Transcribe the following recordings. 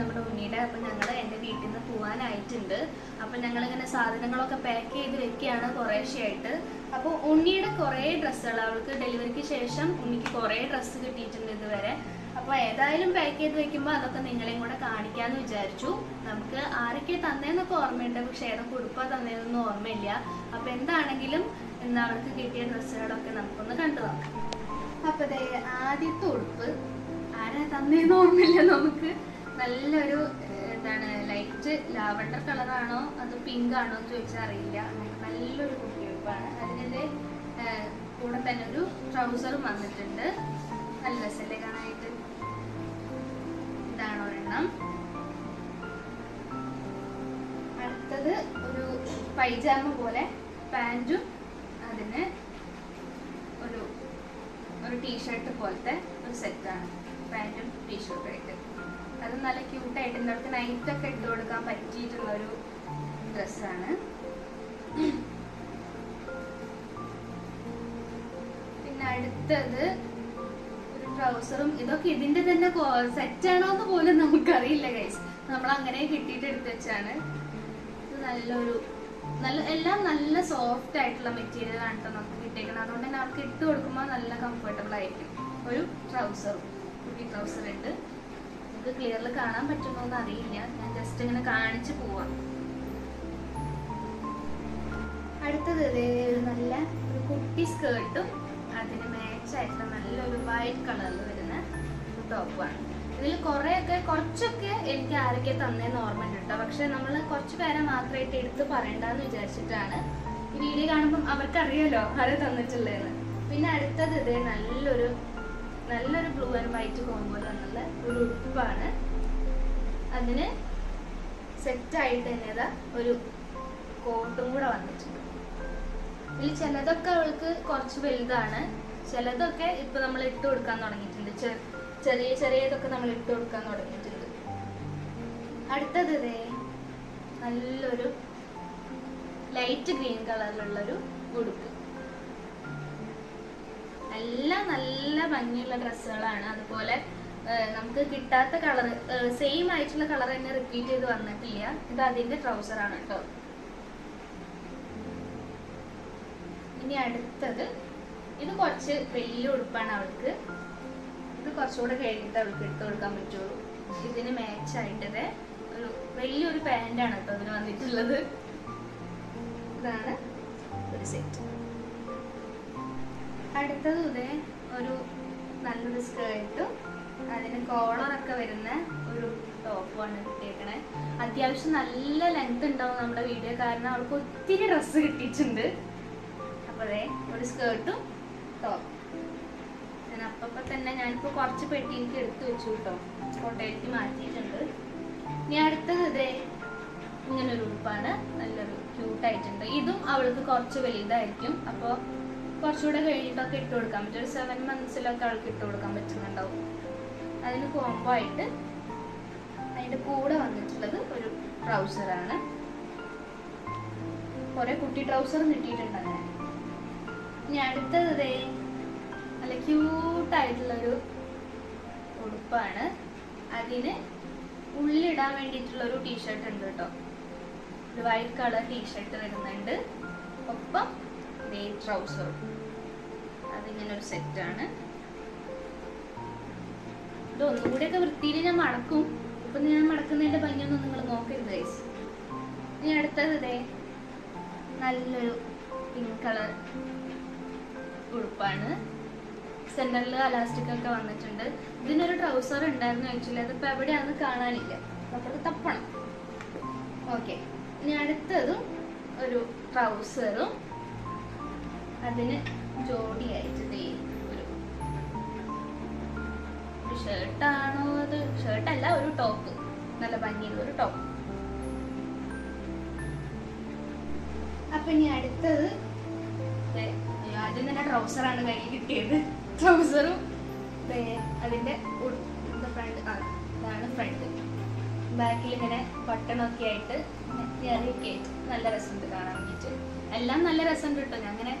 നമ്മുടെ ഉണ്ണിയുടെ അപ്പം ഞങ്ങൾ എന്റെ വീട്ടിൽ നിന്ന് പോകാനായിട്ടുണ്ട് അപ്പം ഞങ്ങളിങ്ങനെ സാധനങ്ങളൊക്കെ പാക്ക് ചെയ്ത് വെക്കുകയാണ് കുറേശ്ശെയായിട്ട്. അപ്പോൾ ഉണ്ണിയുടെ കുറേ ഡ്രസ്സുകൾ അവൾക്ക് ഡെലിവറിക്ക് ശേഷം ഉണ്ണിക്ക് കുറേ ഡ്രസ്സ് കിട്ടിയിട്ടുണ്ട് ഇതുവരെ. അപ്പോൾ ഏതായാലും പാക്ക് ചെയ്ത് വെക്കുമ്പോൾ അതൊക്കെ നിങ്ങളെയും കൂടെ കാണിക്കാമെന്ന് വിചാരിച്ചു. നമുക്ക് ആരൊക്കെ തന്നേന്നൊക്കെ ഓർമ്മയുണ്ട്. പക്ഷെ ഏതൊക്കെ ഉടുപ്പ തന്നേന്നൊന്നും ഓർമ്മയില്ല. അപ്പോൾ എന്താണെങ്കിലും ഇന്ന് അവൾക്ക് കിട്ടിയ ഡ്രസ്സുകളൊക്കെ നമുക്കൊന്ന് കണ്ടു അപ്പൊ ദേ ആദ്യത്തെ ഉടുപ്പ്. ആരാ തന്നേന്ന് ഓർമ്മയില്ല നമുക്ക്. നല്ലൊരു എന്താണ് ലൈറ്റ് ലാവണ്ടർ കളറാണോ അത് പിങ്ക് ആണോ എന്ന് ചോദിച്ചാൽ അറിയില്ല. നല്ലൊരു കുട്ടി ഉടുപ്പാണ് അതിന്റെ കൂടെ തന്നെ ഒരു ട്രൗസറും വന്നിട്ടുണ്ട്. നല്ല രസമല്ലേ കാണാനായിട്ട്? ഇതാണ് ഒരെണ്ണം അടുത്തത് ഒരു പൈജാമ പോലെ പാന്റും അതിന് ഒരു ഒരു ടീഷർട്ട് പോലത്തെ ഒരു സെറ്റാണ് പാന്റും ടീഷർട്ടും ആയിട്ട്. അത് നല്ല ക്യൂട്ടായിട്ട് നൈറ്റ് ഒക്കെ ഇട്ട് കൊടുക്കാൻ പറ്റിയിട്ടുള്ള ഒരു ഡ്രസ്സാണ് പിന്നെ അടുത്തത് ഒരു ട്രൗസറും ഇതൊക്കെ ഇതിന്റെ തന്നെ സെറ്റ് ആണോ എന്ന് പോലും നമുക്കറിയില്ല ഗൈസ് നമ്മൾ അങ്ങനെ കിട്ടിയിട്ട് എടുത്ത് വെച്ചാണ്. ഇത് നല്ലൊരു നല്ല എല്ലാം നല്ല സോഫ്റ്റ് ആയിട്ടുള്ള മെറ്റീരിയൽ ആണ് കേട്ടോ നമുക്ക് കിട്ടിയേക്കുന്നത് അതുകൊണ്ട് തന്നെ അവർക്ക് ഇട്ട് കൊടുക്കുമ്പോൾ നല്ല കംഫർട്ടബിൾ ആയിരിക്കും. ഒരു ട്രൗസറും കുട്ടി ട്രൗസർ ഉണ്ട്. നമുക്ക് ക്ലിയറിൽ കാണാൻ പറ്റുമോ എന്ന് അറിയില്ല. ഞാൻ ജസ്റ്റ് ഇങ്ങനെ കാണിച്ചു പോവാം. അടുത്തത് ഒരു നല്ല ഒരു കുട്ടി സ്കേർട്ടും അതിന് ആയിട്ടുള്ള നല്ലൊരു വൈറ്റ് കളറിൽ വരുന്ന ഒരു ടോപ്പാണ് ഇതിൽ കുറേയൊക്കെ കുറച്ചൊക്കെ എനിക്ക് ആരൊക്കെ തന്നേന്ന് ഓർമ്മയുണ്ട് കേട്ടോ പക്ഷെ നമ്മൾ കുറച്ച് പേരെ മാത്രമായിട്ട് എടുത്ത് പറയണ്ടെന്ന് വിചാരിച്ചിട്ടാണ് ഈ വീഡിയോ കാണുമ്പം അവർക്കറിയാലോ ആരെ തന്നിട്ടുള്ളതെന്ന് പിന്നെ അടുത്തത് ഇത് നല്ലൊരു നല്ലൊരു ബ്ലൂ ആൻഡ് വൈറ്റ് കോമ്പോ ഒരു ഉടുപ്പാണ് അതിന് സെറ്റായിട്ട് തന്നെ ഇതാ ഒരു കോട്ടും കൂടെ വന്നിട്ടുണ്ട്. ഇതിൽ ചിലതൊക്കെ അവൾക്ക് കുറച്ച് വലുതാണ്. ചിലതൊക്കെ ഇപ്പൊ നമ്മൾ ഇട്ട് കൊടുക്കാൻ തുടങ്ങിയിട്ടുണ്ട്. ചെറിയ ചെറിയതൊക്കെ നമ്മൾ ഇട്ട് കൊടുക്കാൻ തുടങ്ങിയിട്ടുണ്ട്. അടുത്തത് ഇതേ നല്ലൊരു ലൈറ്റ് ഗ്രീൻ കളറിലുള്ളൊരു ഉടുപ്പ്. എല്ലാം നല്ല ഭംഗിയുള്ള ഡ്രസ്സുകളാണ് അതുപോലെ നമുക്ക് കിട്ടാത്ത കളർ സെയിം ആയിട്ടുള്ള കളർ തന്നെ റിപ്പീറ്റ് ചെയ്ത് വന്നിട്ടില്ല. ഇത് അതിന്റെ ട്രൗസർ ആണ് കേട്ടോ ഇനി അടുത്തത് ഇത് കുറച്ച് വലിയ ഉടുപ്പാണ് അവൾക്ക്. ഇത് കുറച്ചുകൂടെ കഴിഞ്ഞിട്ട് അവൾക്ക് എടുത്തു കൊടുക്കാൻ പറ്റുള്ളൂ. ഇതിന് മാച്ച് ആയിട്ടത് ഒരു വലിയൊരു ആണ് കേട്ടോ ഇതിന് വന്നിട്ടുള്ളത്. ഇതാണ് ഒരു സെറ്റ് അടുത്തത് ഇതേ ഒരു നല്ലൊരു സ്കേർട്ടും അതിന് കോളറൊക്കെ വരുന്ന ഒരു ടോപ്പാണ് കിട്ടിയേക്കണേ അത്യാവശ്യം നല്ല ലെങ്ത് ഉണ്ടാവും നമ്മുടെ വീഡിയോ കാരണം അവൾക്ക് ഒത്തിരി ഡ്രസ്സ് കിട്ടിയിട്ടുണ്ട്. അപ്പോഴേ ഒരു സ്കേർട്ടും ടോപ്പ് ഞാൻ അപ്പപ്പോൾ തന്നെ ഞാനിപ്പോൾ കുറച്ച് പെട്ടി എനിക്ക് എടുത്തു വെച്ചു കേട്ടോ. കോട്ടയിലേക്ക് മാറ്റിയിട്ടുണ്ട്. ഇനി അടുത്തത് ഇതേ ഇങ്ങനെ ഒരു ഉടുപ്പാണ്. നല്ലൊരു ക്യൂട്ടായിട്ടുണ്ട് ഇതും അവൾക്ക് കുറച്ച് വലുതായിരിക്കും. അപ്പോൾ കുറച്ചുകൂടെ കഴിഞ്ഞിട്ടൊക്കെ ഇട്ട് കൊടുക്കാൻ പറ്റും. ഒരു സെവൻ മന്ത്സിലൊക്കെ അവൾക്ക് ഇട്ട് കൊടുക്കാൻ പറ്റുന്നുണ്ടാവും. അതിന് കോംബോ ആയിട്ട് അതിന്റെ കൂടെ വന്നിട്ടുള്ളത് ഒരു ട്രൗസറാണ് കുറെ കുട്ടി ട്രൗസർ കിട്ടിയിട്ടുണ്ട് അങ്ങനെ ഇനി അടുത്തത് നല്ല ക്യൂട്ടായിട്ടുള്ളൊരു ഉടുപ്പാണ്. അതിന് ഉള്ളിടാൻ വേണ്ടിയിട്ടുള്ള ഒരു ടീഷർട്ട് ഉണ്ട് കേട്ടോ. ഒരു വൈറ്റ് കളർ ടീഷർട്ട് വരുന്നുണ്ട്. ഒപ്പം ട്രൗസറും അതിങ്ങനെ ഒരു സെറ്റാണ് ഇത് ഒന്നുകൂടെയൊക്കെ വൃത്തിയിൽ ഞാൻ മടക്കും. ഇപ്പൊ ഞാൻ മടക്കുന്നതിന്റെ ഭംഗിയൊന്നും നിങ്ങൾ നോക്കരുത് ഗൈസ് ഇനി അടുത്തത് ഇതേ നല്ലൊരു പിങ്ക് കളർ ഉടുപ്പാണ്. സെന്ററിൽ അലാസ്റ്റിക് ഒക്കെ വന്നിട്ടുണ്ട്. ഇതിനൊരു ട്രൗസർ ഉണ്ടായിരുന്നു ആക്ച്വലി അതിപ്പോ എവിടെയാണെന്ന് കാണാനില്ല. അപ്പുറത്ത് തപ്പണം. ഓക്കെ ഇനി അടുത്തതും ഒരു ട്രൗസറും അതിന് ജോഡിയായിട്ട് ഷർട്ടാണോ അത്? ഷർട്ടല്ല ഒരു ടോപ്പ്. നല്ല ഭംഗിയുള്ള ഒരു ടോപ്പ്. അപ്പൊ ഇനി അടുത്തത് ആദ്യം തന്നെ ട്രൗസറാണ് കയ്യിൽ കിട്ടിയത്. ട്രൗസറും അതിന്റെ ഫ്രണ്ട് ഇതാണ് ഫ്രണ്ട് ബാക്കിൽ ഇങ്ങനെ ബട്ടണൊക്കെ ആയിട്ട് ആയിട്ട് നല്ല രസമുണ്ട് കാണാൻ വേണ്ടിയിട്ട്. എല്ലാം നല്ല രസമുണ്ട് കേട്ടോ. ഞാൻ അങ്ങനെ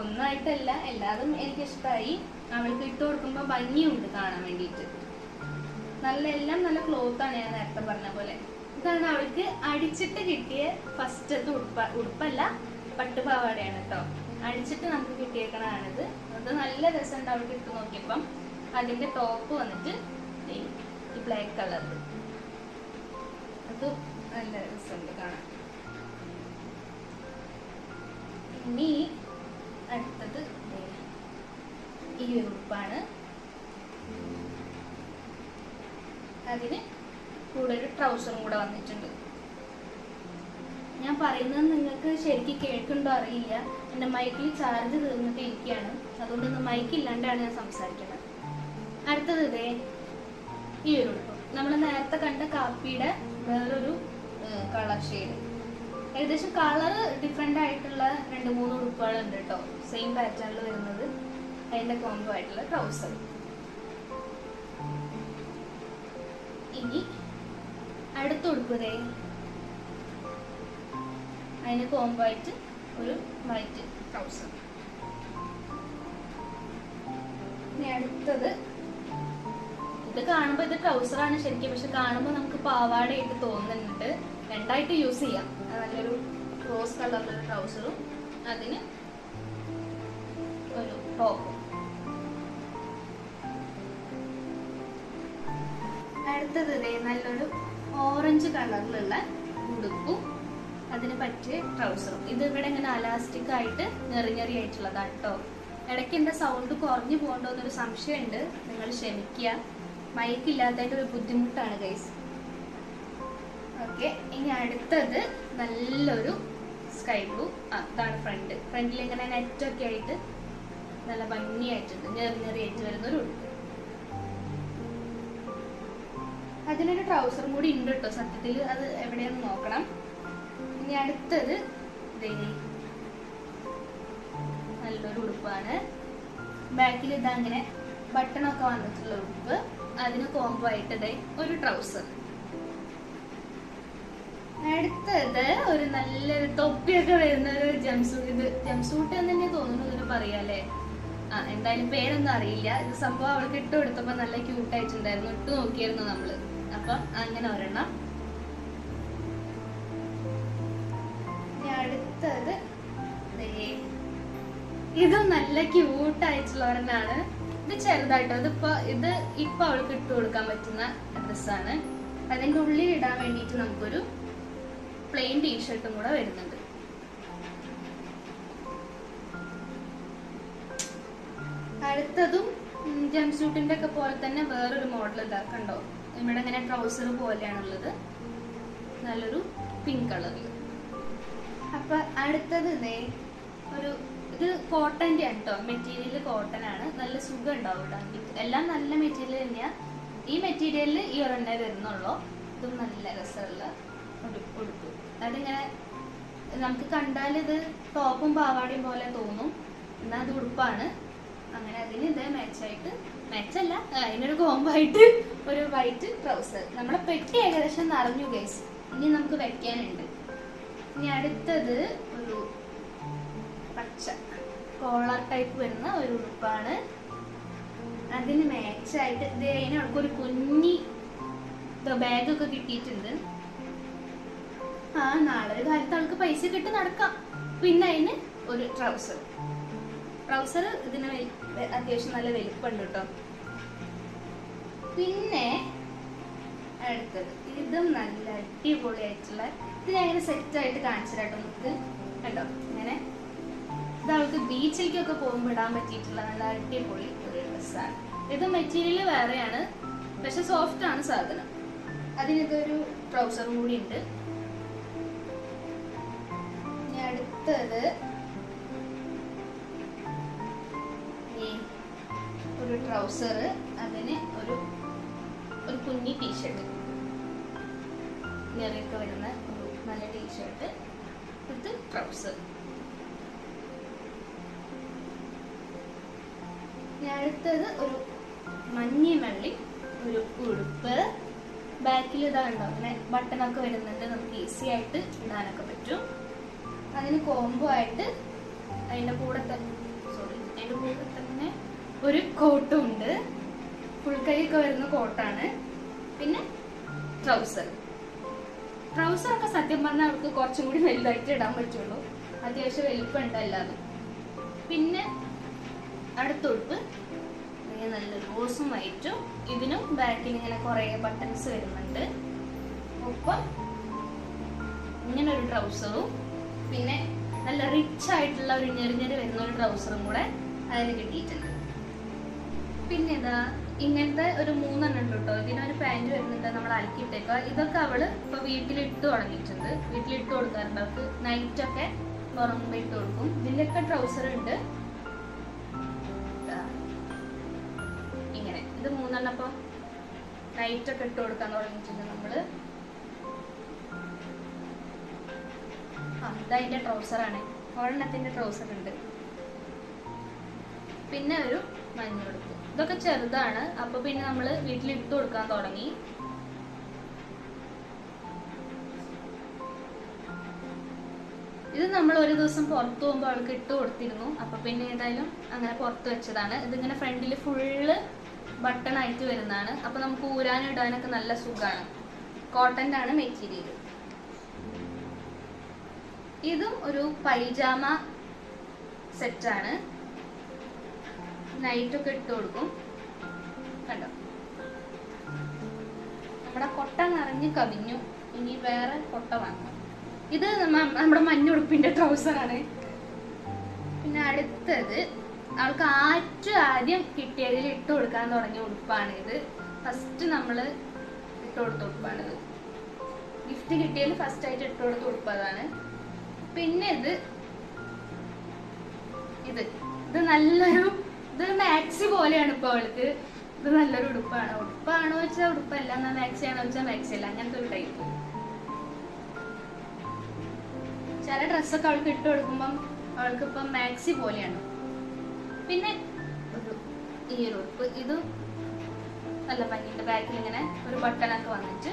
ഒന്നായിട്ടല്ല എല്ലാതും എനിക്ക് ഇഷ്ടമായി അവൾക്ക് ഇട്ട് കൊടുക്കുമ്പോൾ ഭംഗിയുണ്ട് കാണാൻ വേണ്ടിയിട്ട്. നല്ല എല്ലാം നല്ല ക്ലോത്ത് ആണ് ഞാൻ നേരത്തെ പറഞ്ഞ പോലെ. ഇതാണ് അവൾക്ക് അടിച്ചിട്ട് കിട്ടിയ ഫസ്റ്റത്തെ ഉടുപ്പ ഉടുപ്പല്ല പട്ടുപാവാടയാണ് കേട്ടോ അടിച്ചിട്ട് നമുക്ക് കിട്ടിയേക്കണതാണിത്. അത് നല്ല രസമുണ്ട് അവൾക്ക് ഇട്ട് നോക്കിയപ്പം. അതിന്റെ ടോപ്പ് വന്നിട്ട് ഈ ബ്ലാക്ക് കളറിൽ അത് നല്ല രസമുണ്ട് കാണാൻ. ഇനി അടുത്തത് ഈ ഒരു ഉപ്പാണ് അതിന് കൂടെ ഒരു ട്രൗസറും കൂടെ വന്നിട്ടുണ്ട്. ഞാൻ പറയുന്നത് നിങ്ങൾക്ക് ശരിക്കും കേൾക്കുന്നുണ്ടോ അറിയില്ല. എന്റെ മൈക്കിൽ ചാർജ് തീർന്നിട്ട് ഇരിക്കുകയാണ്. അതുകൊണ്ട് ഇന്ന് മൈക്ക് ഇല്ലാണ്ടാണ് ഞാൻ സംസാരിക്കുന്നത്. അടുത്തത് ഇതേ ഈ ഒരു നമ്മൾ നേരത്തെ കണ്ട കാപ്പിയുടെ വേറൊരു കളർ ഷെയ്ഡ് ഏകദേശം കളർ ഡിഫറെന്റ് ആയിട്ടുള്ള രണ്ട് മൂന്ന് ഉടുപ്പുകളുണ്ട് കേട്ടോ. സെയിം പാറ്റേണിൽ വരുന്നത്. അതിന്റെ കോംബോ ആയിട്ടുള്ള ട്രൗസർ ഇനി അടുത്ത ഉടുപ്പ് ദേ അതിന് കോംബോ ആയിട്ട് ഒരു വൈറ്റ് ട്രൗസർ ഇനി അടുത്തത് ഇത് കാണുമ്പോൾ ഇത് ട്രൗസർ ആണ് ശരിക്കും പക്ഷെ കാണുമ്പോൾ നമുക്ക് പാവാടയായിട്ട് തോന്നുന്നുണ്ട്. രണ്ടായിട്ട് യൂസ് ചെയ്യാം. നല്ലൊരു റോസ് കളറിലൊരു ട്രൗസറും അതിന് ഒരു ടോപ്പും അടുത്തത് നല്ലൊരു ഓറഞ്ച് കളറിലുള്ള ഉടുപ്പും അതിന് പറ്റിയ ട്രൗസറും. ഇത് ഇവിടെ ഇങ്ങനെ അലാസ്റ്റിക് ആയിട്ട് ഞെറിഞ്ഞെറി ആയിട്ടുള്ളതാണ് കേട്ടോ ഇടയ്ക്ക് എന്റെ സൗണ്ട് കുറഞ്ഞു പോകണ്ടോ എന്നൊരു സംശയമുണ്ട്. നിങ്ങൾ ക്ഷമിക്കുക. മൈക്ക് ഇല്ലാത്തതിന്റെ ഒരു ബുദ്ധിമുട്ടാണ് ഗൈസ് ഓക്കെ ഇനി അടുത്തത് നല്ലൊരു സ്കൈ ബ്ലൂ അതാണ് ഫ്രണ്ട് ഫ്രണ്ടിൽ ഇങ്ങനെ നെറ്റൊക്കെ ആയിട്ട് നല്ല ഭംഗിയായിട്ടുണ്ട്. ഞെറിഞ്ഞെറി ആയിട്ട് വരുന്ന ഒരു ഉടുപ്പ്. അതിനൊരു ട്രൗസറും കൂടി ഉണ്ട് കേട്ടോ സത്യത്തിൽ അത് എവിടെയെന്ന് നോക്കണം. ഇനി അടുത്തത് നല്ലൊരു ഉടുപ്പാണ്. ബാക്കിൽ ഇതങ്ങനെ ബട്ടണൊക്കെ വന്നിട്ടുള്ള ഉടുപ്പ്. അതിന് കോംബോ ആയിട്ട് ഒരു ട്രൗസർ അടുത്തത് ഒരു നല്ലൊരു തൊപ്പിയൊക്കെ വരുന്ന ഒരു ജംസൂട്ട് ഇത് ജംസൂട്ട് എന്ന് തന്നെ തോന്നുന്നു ഇതിന് പറയാല്ലേ? ആ എന്തായാലും പേരൊന്നും അറിയില്ല. ഇത് സംഭവം അവൾക്ക് ഇട്ടു കൊടുത്തപ്പോ നല്ല ക്യൂട്ട് ആയിട്ടുണ്ടായിരുന്നു. ഇട്ട് നോക്കിയായിരുന്നു നമ്മൾ? അപ്പൊ അങ്ങനെ ഒരെണ്ണം. ഇനി അടുത്തത്. ഇതും നല്ല ക്യൂട്ട് ആയിട്ടുള്ള ഒരെണ്ണാണ്. ഇത് ചെറുതായിട്ടോ? ഇതിപ്പോ ഇത് ഇപ്പൊ അവൾക്ക് ഇട്ട് കൊടുക്കാൻ പറ്റുന്ന ഡ്രസ്സാണ്. അതിന്റെ ഉള്ളിൽ ഇടാൻ വേണ്ടിട്ട് നമുക്കൊരു പ്ലെയിൻ ടീഷർട്ടും കൂടെ വരുന്നുണ്ട്. അടുത്തതും ജംസൂട്ടിന്റെ ഒക്കെ പോലെ തന്നെ വേറൊരു മോഡൽ ഇതാ ഇവിടെ ഇങ്ങനെ ട്രൗസർ പോലെയാണുള്ളത്. നല്ലൊരു പിങ്ക് കളറിൽ അപ്പൊ അടുത്തത് ഇതേ ഒരു ഇത് കോട്ടന്റെ ആണ് കേട്ടോ മെറ്റീരിയൽ കോട്ടൺ ആണ്. നല്ല സുഖം ഉണ്ടാവും കേട്ടോ എല്ലാം നല്ല മെറ്റീരിയൽ തന്നെയാ. ഈ മെറ്റീരിയലിൽ ഈ ഒരെണ്ണേ വരുന്നുള്ളൂ. ഇതും നല്ല രസമുള്ള ഉടുപ്പ്. അതിങ്ങനെ നമുക്ക് കണ്ടാൽ ഇത് ടോപ്പും പാവാടിയും പോലെ തോന്നും. എന്നാൽ അത് ഉടുപ്പാണ്. അങ്ങനെ അതിന് ഇതേ മാച്ചായിട്ട് മാച്ചല്ല അതിനൊരു കോമ്പായിട്ട് ഒരു വൈറ്റ് ട്രൗസർ നമ്മുടെ പെട്ടി ഏകദേശം നിറഞ്ഞു ഗൈസ് ഇനി നമുക്ക് വെക്കാനുണ്ട്. ഇനി അടുത്തത് ഒരു പച്ച കോളർ ടൈപ്പ് വരുന്ന ഒരു ഉടുപ്പാണ്. അതിന് മാച്ചായിട്ട് ഇത് അതിന് ഒരു കുഞ്ഞി ബാഗൊക്കെ കിട്ടിയിട്ടുണ്ട്. ആ നാളെ ഒരു കാലത്ത് അവൾക്ക് പൈസ കിട്ടി നടക്കാം. പിന്നെ അതിന് ഒരു ട്രൗസർ ട്രൗസർ ഇതിന് അത്യാവശ്യം നല്ല വലിപ്പമുണ്ട് കേട്ടോ പിന്നെ അടുത്തത്. ഇതും നല്ല അടിപൊളിയായിട്ടുള്ള ഇത് ഞാൻ ഇങ്ങനെ സെറ്റ് ആയിട്ട് കേട്ടോ നമുക്ക്. കണ്ടോ? ഇങ്ങനെ. ഇത് അവൾക്ക് ബീച്ചിലേക്കൊക്കെ പോകുമ്പോൾ ഇടാൻ പറ്റിയിട്ടുള്ള നല്ല അടിപൊളി ഒരു ഡ്രസ്സാണ് ഇത് മെറ്റീരിയൽ വേറെയാണ്. പക്ഷെ സോഫ്റ്റ് ആണ് സാധനം. അതിനിതൊരു ട്രൗസറും കൂടി ഉണ്ട്. ഇനി അടുത്തത് ഒരു ട്രൗസർ അതിന് ഒരു ഒരു കുഞ്ഞി ടീഷർട്ട് നിറയൊക്കെ വരുന്ന ഒരു നല്ല ടീഷർട്ട് ഇത് ട്രൗസർ അടുത്തത് ഒരു മഞ്ഞ വെള്ളി ഒരു ഉടുപ്പ്. ബാക്കിൽ ഇതാണ്ടോ അങ്ങനെ ബട്ടണൊക്കെ വരുന്നുണ്ട്. നമുക്ക് ഈസി ആയിട്ട് ഇടാനൊക്കെ പറ്റും. അതിന് കോംബോ ആയിട്ട് അതിന്റെ കൂടെ തന്നെ സോറി അതിന്റെ കൂടെ തന്നെ ഒരു കോട്ടും ഉണ്ട്. ഫുൾ കൈയൊക്കെ വരുന്ന കോട്ടാണ്. പിന്നെ ട്രൗസർ ഒക്കെ സത്യം പറഞ്ഞാൽ അവൾക്ക് കുറച്ചും കൂടി വലുതായിട്ട് ഇടാൻ പറ്റുള്ളൂ. അത്യാവശ്യം വലിപ്പമുണ്ട് അല്ലാതെ. പിന്നെ അടുത്ത ഉടുപ്പ് നല്ല റോസും വൈറ്റും ഇതിനും ബാക്കിൽ ഇങ്ങനെ കുറേ ബട്ടൺസ് വരുന്നുണ്ട്. ഒപ്പം ഇങ്ങനെ ഒരു ട്രൗസറും പിന്നെ നല്ല റിച്ച് ആയിട്ടുള്ള ഒരു ഞെറിഞ്ഞെറി വരുന്ന ഒരു ട്രൗസറും കൂടെ അതിന് കിട്ടിയിട്ടുണ്ട്. പിന്നെ ഇതാ ഇങ്ങനത്തെ ഒരു മൂന്നെണ്ണം ഉണ്ട് കേട്ടോ ഇതിനൊരു പാന്റ് വരുന്നുണ്ട് നമ്മൾ അലക്കിയിട്ടേക്കുക ഇതൊക്കെ അവൾ ഇപ്പൊ വീട്ടിലിട്ട് തുടങ്ങിയിട്ടുണ്ട്. വീട്ടിലിട്ട് കൊടുക്കാറുണ്ട്. അവൾക്ക് നൈറ്റ് ഒക്കെ ഉറങ്ങുമ്പോൾ ഇട്ട് കൊടുക്കും. ഇതിന്റെയൊക്കെ ട്രൗസർ ഉണ്ട്. ഇങ്ങനെ. ഇത് മൂന്നെണ്ണം ഇപ്പൊ നൈറ്റ് ഒക്കെ ഇട്ട് കൊടുക്കാൻ തുടങ്ങിയിട്ടുണ്ട് നമ്മൾ. അതിന്റെ ട്രൗസർ ട്രൗസറാണ് ഒരെണ്ണത്തിന്റെ ട്രൗസർ ഉണ്ട്. പിന്നെ ഒരു മഞ്ഞുടുപ്പ് ഇതൊക്കെ ചെറുതാണ്. അപ്പൊ പിന്നെ നമ്മൾ വീട്ടിൽ ഇട്ട് കൊടുക്കാൻ തുടങ്ങി. ഇത് നമ്മൾ ഒരു ദിവസം പുറത്തു പോകുമ്പോൾ അവൾക്ക് ഇട്ട് കൊടുത്തിരുന്നു. അപ്പൊ പിന്നെ ഏതായാലും അങ്ങനെ പുറത്ത് വെച്ചതാണ്. ഇതിങ്ങനെ ഫ്രണ്ടിൽ ഫുള്ള് ബട്ടൺ ആയിട്ട് വരുന്നതാണ്. അപ്പൊ നമുക്ക് ഊരാനും ഇടാനൊക്കെ നല്ല സുഖമാണ് കോട്ടന്റെ ആണ് മെറ്റീരിയൽ ഇതും ഒരു പൈജാമ സെറ്റാണ് നൈറ്റ് ഒക്കെ ഇട്ട് കൊടുക്കും. കണ്ടോ? നമ്മുടെ കൊട്ട നിറഞ്ഞ് കവിഞ്ഞു. ഇനി വേറെ കൊട്ട വാങ്ങാം ഇത് നമ്മ- നമ്മുടെ മഞ്ഞുടുപ്പിന്റെ ആണ് പിന്നെ അടുത്തത് അവൾക്ക് ആറ്റു ആദ്യം കിട്ടിയതിൽ ഇട്ട് കൊടുക്കാൻ തുടങ്ങിയ ഉടുപ്പാണ് ഇത്. ഫസ്റ്റ് നമ്മൾ ഇട്ട് കൊടുത്ത ഇത്. ഗിഫ്റ്റ് കിട്ടിയതിൽ ഫസ്റ്റ് ആയിട്ട് ഇട്ട് കൊടുത്ത ഉടുപ്പ് അതാണ്. പിന്നെ ഇത് ഇത്. ഇത് നല്ലൊരു ഇത് മാക്സി പോലെയാണ് ഇപ്പൊ അവൾക്ക്. ഇത് നല്ലൊരു ഉടുപ്പാണ്. ഉടുപ്പാണോ വെച്ചാൽ ഉടുപ്പല്ല. എന്നാ മാക്സി ആണോ വെച്ചാൽ മാക്സി അല്ല അങ്ങനത്തെ ഒരു ടൈപ്പ് ചില ഡ്രസ്സൊക്കെ അവൾക്ക് ഇട്ട് കൊടുക്കുമ്പം അവൾക്ക് ഇപ്പം മാക്സി പോലെയാണ്. പിന്നെ ഈ ഒരു ഉടുപ്പ്. ഇത് നല്ല ഭംഗിയുണ്ട്. ബാക്കിൽ ഇങ്ങനെ ഒരു ബട്ടണൊക്കെ വന്നിട്ട്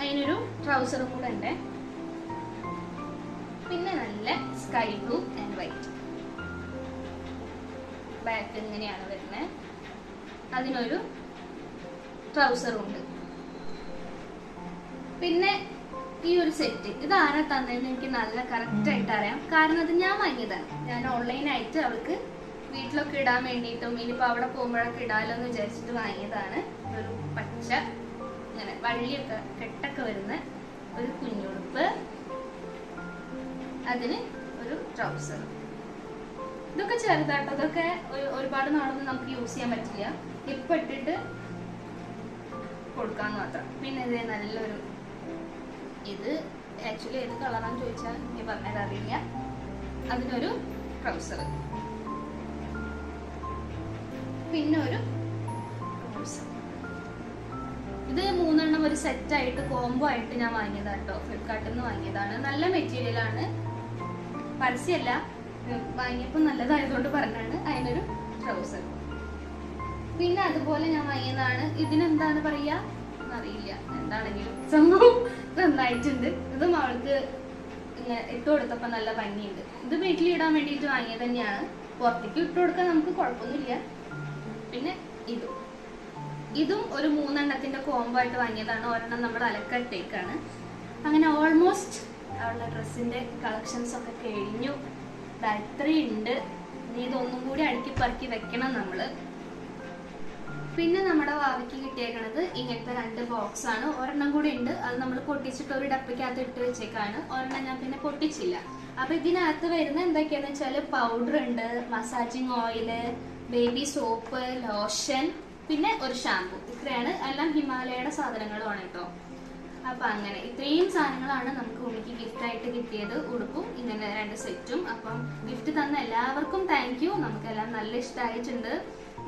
അതിനൊരു ട്രൗസറും കൂടെ ഉണ്ട്. പിന്നെ sky blue and white back ഇങ്ങനെയാണ് വരുന്നത് അതിനൊരു ട്രൗസറും ഉണ്ട്. പിന്നെ ഈ ഒരു സെറ്റ് ഇത് ആരാ തന്നതെന്ന് എനിക്ക് നല്ല കറക്റ്റ് ആയിട്ട് അറിയാം. കാരണം അത് ഞാൻ വാങ്ങിയതാണ്. ഞാൻ ഓൺലൈനായിട്ട് അവൾക്ക് വീട്ടിലൊക്കെ ഇടാൻ വേണ്ടിയിട്ടും ഇനിയിപ്പോൾ അവിടെ പോകുമ്പോഴൊക്കെ ഇടാലോ എന്ന് വിചാരിച്ചിട്ട് വാങ്ങിയതാണ്. ഒരു പച്ച ഇങ്ങനെ വള്ളിയൊക്കെ കെട്ടൊക്കെ വരുന്ന ഒരു കുഞ്ഞുടുപ്പ്. അതിന് ഒരു ട്രൗസർ ഇതൊക്കെ ചെറുതാട്ടോ. ഇതൊക്കെ ഒരുപാട് നാളൊന്നും നമുക്ക് യൂസ് ചെയ്യാൻ പറ്റില്ല. ഇപ്പൊ ഇട്ടിട്ട് കൊടുക്കാന്ന് മാത്രം. പിന്നെ ഇത് നല്ലൊരു ഇത്. ആക്ച്വലി ഏത് കളറാന്ന് ചോദിച്ചാൽ എനിക്ക് പറഞ്ഞത് അറിയില്ല അതിനൊരു ട്രൗസർ പിന്നെ ഒരു ഇത് മൂന്നെണ്ണം ഒരു സെറ്റായിട്ട് കോംബോ ആയിട്ട് ഞാൻ വാങ്ങിയതാട്ടോ. ഫ്ലിപ്കാർട്ടിൽ നിന്ന് വാങ്ങിയതാണ്. നല്ല മെറ്റീരിയൽ ആണ്. പരസ്യമല്ല വാങ്ങിയപ്പോൾ നല്ലതായതുകൊണ്ട് പറഞ്ഞാണ് അതിനൊരു ട്രൗസർ പിന്നെ അതുപോലെ ഞാൻ വാങ്ങിയതാണ്. ഇതിനെന്താണ് പറയാ അറിയില്ല. എന്താണെങ്കിലും സംഭവം നന്നായിട്ടുണ്ട്. ഇതും അവൾക്ക് ഇട്ട് കൊടുത്തപ്പോ നല്ല ഭംഗിയുണ്ട്. ഇത് വീട്ടിൽ ഇടാൻ വേണ്ടിയിട്ട് വാങ്ങിയത് തന്നെയാണ്. പുറത്തേക്ക് ഇട്ട് കൊടുക്കാൻ നമുക്ക് കുഴപ്പമൊന്നുമില്ല. പിന്നെ ഇതും. ഇതും ഒരു മൂന്നെണ്ണത്തിന്റെ കോംബോ ആയിട്ട് വാങ്ങിയതാണ്. ഒരെണ്ണം നമ്മുടെ അലക്കട്ടേക്കാണ് അങ്ങനെ ഓൾമോസ്റ്റ് അവളുടെ ഡ്രസ്സിന്റെ കളക്ഷൻസ് ഒക്കെ കഴിഞ്ഞു. ഇത്രയുണ്ട്. ഇനി ഇതൊന്നും കൂടി അടുക്കി പറക്കി വെക്കണം നമ്മൾ. പിന്നെ നമ്മുടെ വാവയ്ക്ക് കിട്ടിയേക്കണത് ഇങ്ങനത്തെ രണ്ട് ബോക്സ് ആണ്. ഒരെണ്ണം കൂടി ഉണ്ട്. അത് നമ്മൾ പൊട്ടിച്ചിട്ട് ഒരു ഡപ്പയ്ക്കകത്ത് ഇട്ട് വെച്ചേക്കാണ്. ഒരെണ്ണം ഞാൻ പിന്നെ പൊട്ടിച്ചില്ല. അപ്പൊ ഇതിനകത്ത് വരുന്ന എന്തൊക്കെയാന്ന് വെച്ചാൽ പൗഡർ ഉണ്ട് massaging oil baby soap lotion പിന്നെ ഒരു ഷാമ്പു ഇത്രയാണ്. എല്ലാം ഹിമാലയയുടെ സാധനങ്ങളുമാണ് കേട്ടോ. അപ്പൊ അങ്ങനെ. ഇത്രയും സാധനങ്ങളാണ് നമുക്ക് ഉണ്ണിക്ക് ഗിഫ്റ്റ് ആയിട്ട് കിട്ടിയത്. ഉടുപ്പും ഇങ്ങനെ രണ്ട് സെറ്റും. അപ്പം ഗിഫ്റ്റ് തന്ന എല്ലാവർക്കും താങ്ക് യു നമുക്കെല്ലാം നല്ല ഇഷ്ടമായിട്ടുണ്ട്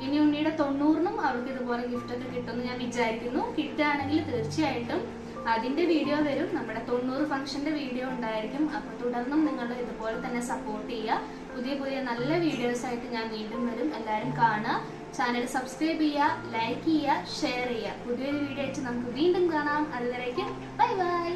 ഇനി ഉണ്ണിയുടെ തൊണ്ണൂറിനും അവർക്ക് ഇതുപോലെ ഗിഫ്റ്റ് ഒക്കെ കിട്ടുമെന്ന് ഞാൻ വിചാരിക്കുന്നു. കിട്ടുകയാണെങ്കിൽ തീർച്ചയായിട്ടും അതിന്റെ വീഡിയോ വരും. നമ്മുടെ തൊണ്ണൂറ് ഫംഗ്ഷന്റെ വീഡിയോ ഉണ്ടായിരിക്കും. അപ്പൊ തുടർന്നും നിങ്ങൾ ഇതുപോലെ തന്നെ സപ്പോർട്ട് ചെയ്യുക. പുതിയ പുതിയ നല്ല വീഡിയോസ് ആയിട്ട് ഞാൻ വീണ്ടും വരും. എല്ലാവരും കാണുക. ചാനൽ സബ്സ്ക്രൈബ് ചെയ്യുക ലൈക്ക് ചെയ്യുക ഷെയർ ചെയ്യുക. പുതിയൊരു വീഡിയോ ആയിട്ട് നമുക്ക് വീണ്ടും കാണാം. അതുവരേക്കും ബൈ ബൈ